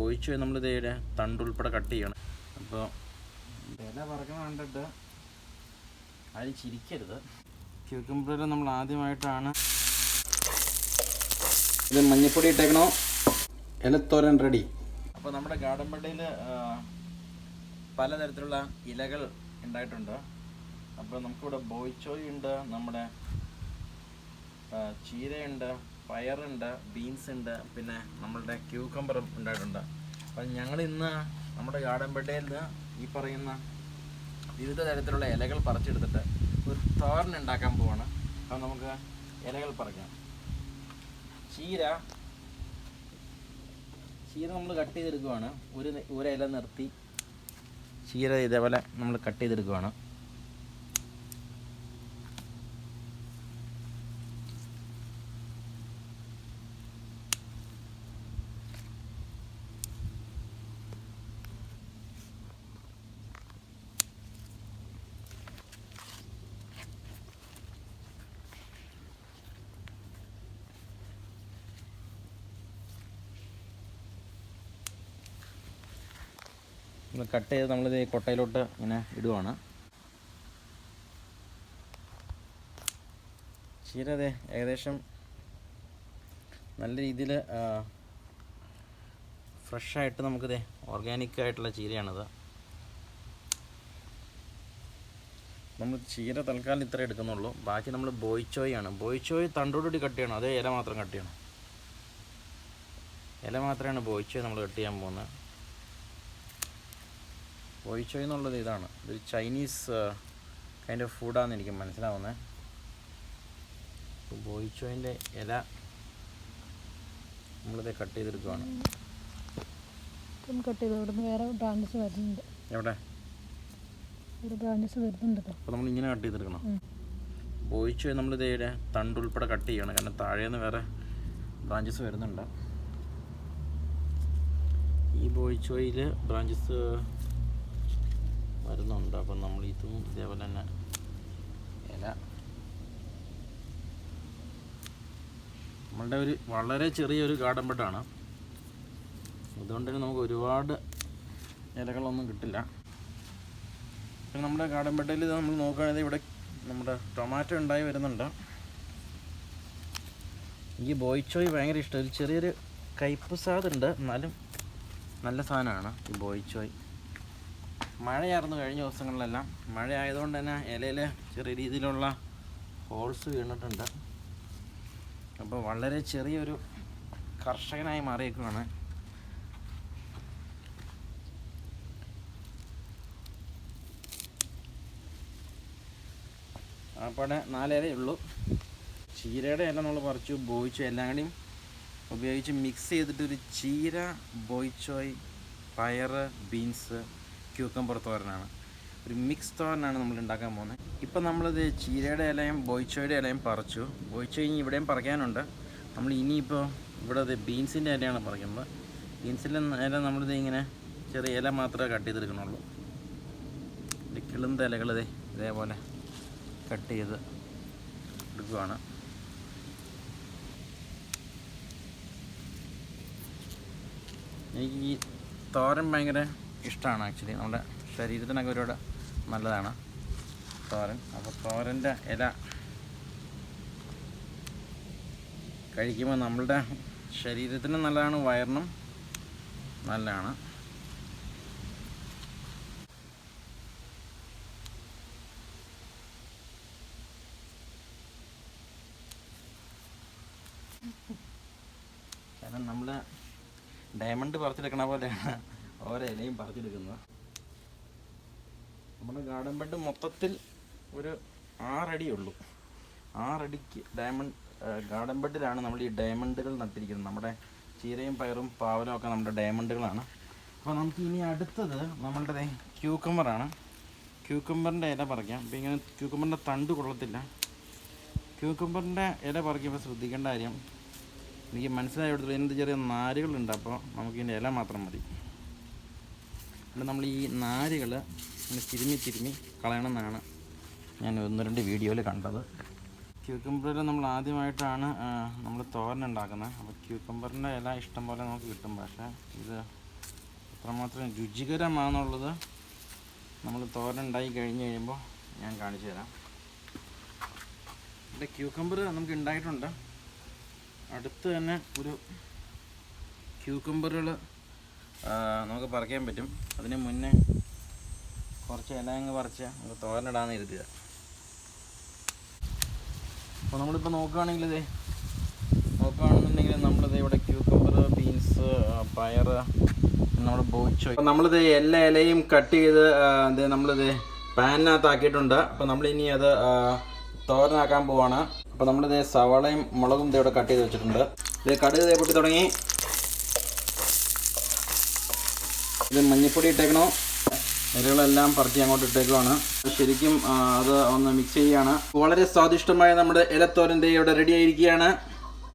ഒഴിച്ച് നമ്മൾ ഇതേ തണ്ടുൾപ്പെടെ കട്ട് ചെയ്യണം. അപ്പോൾ വില പറക്കണ കണ്ടിട്ട് അതിൽ ചിരിക്കരുത്. ക്യൂക്കമ്പറിൽ നമ്മൾ ആദ്യമായിട്ടാണ് ഇത് മഞ്ഞപ്പൊടി ഇട്ടേക്കണോ? ഇലത്തോരൻ റെഡി. അപ്പോൾ നമ്മുടെ ഗാർഡൻ ബെഡയിൽ പലതരത്തിലുള്ള ഇലകൾ ഉണ്ടായിട്ടുണ്ട്. അപ്പോൾ നമുക്കിവിടെ ബോയിച്ചോയുണ്ട് നമ്മുടെ ചീരയുണ്ട് പയറുണ്ട് ബീൻസ് ഉണ്ട് പിന്നെ നമ്മളുടെ ക്യൂക്കമ്പറും ഉണ്ടായിട്ടുണ്ട്. അപ്പം ഞങ്ങൾ ഇന്ന് നമ്മുടെ ഗാർഡൻ ബെഡയിൽ നിന്ന് ഈ പറയുന്ന വിവിധ തരത്തിലുള്ള ഇലകൾ പറിച്ചെടുത്തിട്ട് ഒരു തോരൻ ഉണ്ടാക്കാൻ പോവാണ്. അപ്പം നമുക്ക് ഇലകൾ പറിക്കാം. ചീര ചീര നമ്മൾ കട്ട് ചെയ്തെടുക്കുവാണ്. ഒരു ഒരു ഇല നിർത്തി ചീര ഇതേപോലെ നമ്മൾ കട്ട് ചെയ്തെടുക്കുവാണ്. കട്ട് ചെയ്ത് നമ്മളിത് കൊട്ടയിലോട്ട് ഇങ്ങനെ ഇടുവാണ്. ചീര അതെ ഏകദേശം നല്ല രീതിയിൽ ഫ്രഷായിട്ട് നമുക്കിത് ഓർഗാനിക് ആയിട്ടുള്ള ചീരയാണിത്. നമ്മൾ ചീര തൽക്കാലം ഇത്ര എടുക്കുന്നുള്ളൂ. ബാക്കി നമ്മൾ ബോയിച്ചോയാണ് ബോയ്ച്ചോയ് തണ്ടോടുകൂടി കട്ട് ചെയ്യണം. അതേ ഇല മാത്രം കട്ട് ചെയ്യണം. ഇല മാത്രമാണ് ബോയ്ച്ചോയ് നമ്മൾ കട്ട് ചെയ്യാൻ പോകുന്നത്. ബോയ്ച്ചോയ് എന്നുള്ളത് ഇതാണ്. ഇതൊരു ചൈനീസ് കൈൻഡ് ഓഫ് ഫുഡാണെന്ന് എനിക്ക് മനസ്സിലാവുന്നത് ബോയിച്ചോയിന്റെ ഇല നമ്മളിത് കട്ട് ചെയ്തെടുക്കുവാണ്. കട്ട് ചെയ്ത്. ഇവിടുന്ന് വേറെ ബ്രാഞ്ചസ് വരുന്നുണ്ട്. എവിടെ? ഒരു ബ്രാഞ്ചസ് വരുന്നുണ്ട് അപ്പോൾ നമ്മൾ ഇങ്ങനെ കട്ട് ചെയ്തെടുക്കണം. ബോയിച്ചോയ് ബോയ്ച്ചോയ് നമ്മളിത് തണ്ട് തണ്ടുൾപ്പെടെ കട്ട് ചെയ്യണം. കാരണം താഴേന്ന് വേറെ ബ്രാഞ്ചസ് വരുന്നുണ്ട്. ഈ ബോയിച്ചോയിൽ ബ്രാഞ്ചസ് വരുന്നുണ്ട് അപ്പം നമ്മൾ ഇതും ഇതേപോലെ തന്നെ ഇല. നമ്മളുടെ ഒരു വളരെ ചെറിയൊരു ഗാർഡൻ ബെഡാണ് അതുകൊണ്ട് തന്നെ നമുക്ക് ഒരുപാട് ഇലകളൊന്നും കിട്ടില്ല. പിന്നെ നമ്മുടെ ഗാർഡൻ ബെഡിൽ നമ്മൾ നോക്കുകയാണെങ്കിൽ ഇവിടെ നമ്മുടെ ടൊമാറ്റോ ഉണ്ടായി വരുന്നുണ്ട്. എനിക്ക് ബോയ്ച്ചോയ് ഭയങ്കര ഇഷ്ടം. ഒരു ചെറിയൊരു കയ്പ് സാധുണ്ട് എന്നാലും നല്ല സാധനമാണ് ഈ ബോയ്ച്ചോയ് മഴയായിരുന്നു കഴിഞ്ഞ ദിവസങ്ങളിലെല്ലാം മഴ ആയതുകൊണ്ട് തന്നെ ഇലയിൽ ചെറിയ രീതിയിലുള്ള ഹോൾസ് വീണിട്ടുണ്ട്. അപ്പോൾ വളരെ ചെറിയൊരു കർഷകനായി മാറിയേക്കുവാണ്. അപ്പോൾ നാലേരേ ഉള്ളൂ ചീരയുടെ ഇല നമ്മൾ പറിച്ചു ബോയിച്ചു എല്ലാം കൂടിയും ഉപയോഗിച്ച് മിക്സ് ചെയ്തിട്ടൊരു ചീര ബോയിച്ചോയ് പയറ് ബീൻസ് ക്യൂക്കമ്പർ തോരനാണ് ഒരു മിക്സ് തോരനാണ് നമ്മൾ ഉണ്ടാക്കാൻ പോകുന്നത്. ഇപ്പം നമ്മളിത് ചീരയുടെ ഇലയും ബോയ്ച്ചോയുടെ ഇലയും പറിച്ചു. ബോയ്ച്ചോയ് ഇനി ഇവിടെയും പറിക്കാനുണ്ട്. നമ്മൾ ഇനിയിപ്പോൾ ഇവിടെ ഇത് ബീൻസിന്റെ ഇലയാണ് പറിക്കുന്നത് ബീൻസിന്റെ ഇല നമ്മളിത് ഇങ്ങനെ ചെറിയ ഇല മാത്രമേ കട്ട് ചെയ്തെടുക്കണുള്ളൂ കിളുന്ത ഇലകൾ ഇതേ ഇതേപോലെ കട്ട് ചെയ്ത് എടുക്കുകയാണ് എനിക്ക് ഈ തോരൻ ഭയങ്കര ഇഷ്ടമാണ് ആക്ച്വലി. നമ്മുടെ ശരീരത്തിനൊക്കെ ഒരുപാട് നല്ലതാണ്. തോരൻ. അപ്പോൾ തോരന്റെ ഇല കഴിക്കുമ്പോൾ നമ്മളുടെ ശരീരത്തിന് നല്ലതാണ് വയറിനും നല്ലതാണ്. കാരണം നമ്മൾ ഡയമണ്ട് പറിച്ചെടുക്കണ പോലെയാണ്. ഓരോ ഇലയും പറിച്ചെടുക്കുന്നത് നമ്മുടെ ഗാർഡൻ ബെഡ് മൊത്തത്തിൽ ഒരു ആറടി ഉള്ളൂ ആറടിക്ക് ഡയമണ്ട് ഗാർഡൻ ബെഡിലാണ് നമ്മൾ ഈ ഡയമണ്ടുകൾ നട്ടിരിക്കുന്നത്. നമ്മുടെ ചീരയും പയറും പാവലും ഒക്കെ നമ്മുടെ ഡയമണ്ടുകളാണ് അപ്പോൾ നമുക്ക് ഇനി അടുത്തത് നമ്മളുടെ ക്യൂക്കമ്പറാണ് ക്യൂക്കമ്പറിന്റെ ഇല പറിക്കാം. അപ്പോൾ ഇങ്ങനെ ക്യൂക്കമ്പറിന്റെ തണ്ട് കൊള്ളത്തില്ല. ക്യൂക്കമ്പറിന്റെ ഇല പറിക്കുമ്പോൾ ശ്രദ്ധിക്കേണ്ട കാര്യം എനിക്ക് മനസ്സിലായി കൊടുത്തു ഇതിന്റെ ചെറിയ നാരുകളുണ്ട്. അപ്പോൾ നമുക്കിതിന്റെ ഇല മാത്രം മതി. അതുകൊണ്ട് നമ്മൾ ഈ നാരുകൾ ഇങ്ങനെ തിരുമ്മി തിരുമ്മി കളയണമെന്നാണ് ഞാൻ ഒന്ന് രണ്ട് വീഡിയോയിൽ കണ്ടത്. ക്യൂക്കമ്പറിൽ നമ്മൾ ആദ്യമായിട്ടാണ് നമ്മൾ തോരൻ ഉണ്ടാക്കുന്നത്. അപ്പോൾ ക്യൂക്കമ്പറിന്റെ ഇല ഇഷ്ടം പോലെ നമുക്ക് കിട്ടും. പക്ഷേ ഇത് അത്രമാത്രം രുചികരമാണെന്നുള്ളത് നമ്മൾ തോരൻ ഉണ്ടായി കഴിഞ്ഞ് കഴിയുമ്പോൾ ഞാൻ കാണിച്ചു തരാം. ഇവിടെ ക്യൂക്കമ്പർ നമുക്ക് ഉണ്ടായിട്ടുണ്ട്. അടുത്ത് തന്നെ ഒരു ക്യൂക്കമ്പറുകൾ നമുക്ക് പറിക്കാൻ പറ്റും. അതിന് മുന്നേ കുറച്ച് ഇല അങ്ങ് പറിച്ച് നമുക്ക് തോരനിടാന്ന് കരുതുക. അപ്പോൾ നമ്മളിപ്പോൾ നോക്കുകയാണെങ്കിൽ ഇതേ നോക്കുകയാണെന്നുണ്ടെങ്കിൽ നമ്മളിത് ഇവിടെ ക്യൂക്കമ്പർ ബീൻസ് പയർ നമ്മൾ ബോച്ചോ അപ്പോൾ നമ്മളിത് എല്ലാ ഇലയും കട്ട് ചെയ്ത് ഇത് നമ്മളിത് പാനിനകത്താക്കിയിട്ടുണ്ട്. അപ്പോൾ നമ്മളിനി അത് തോരനാക്കാൻ പോവാണ്. അപ്പോൾ നമ്മളിത് സവാളയും മുളകും ഇതേ ഇവിടെ കട്ട് ചെയ്ത് വെച്ചിട്ടുണ്ട്. ഇത് കടുക് ഇതേ പൊട്ടി തുടങ്ങി. ഇത് മഞ്ഞപ്പൊടി ഇട്ടേക്കണോ? ഇരകളെല്ലാം പറത്തി അങ്ങോട്ട് ഇട്ടേക്കുവാണ്. ശരിക്കും അത് ഒന്ന് മിക്സ് ചെയ്യുകയാണ്. വളരെ സ്വാദിഷ്ടമായ നമ്മുടെ ഇലത്തോരന്റെ ഇവിടെ റെഡി ആയിരിക്കുകയാണ്.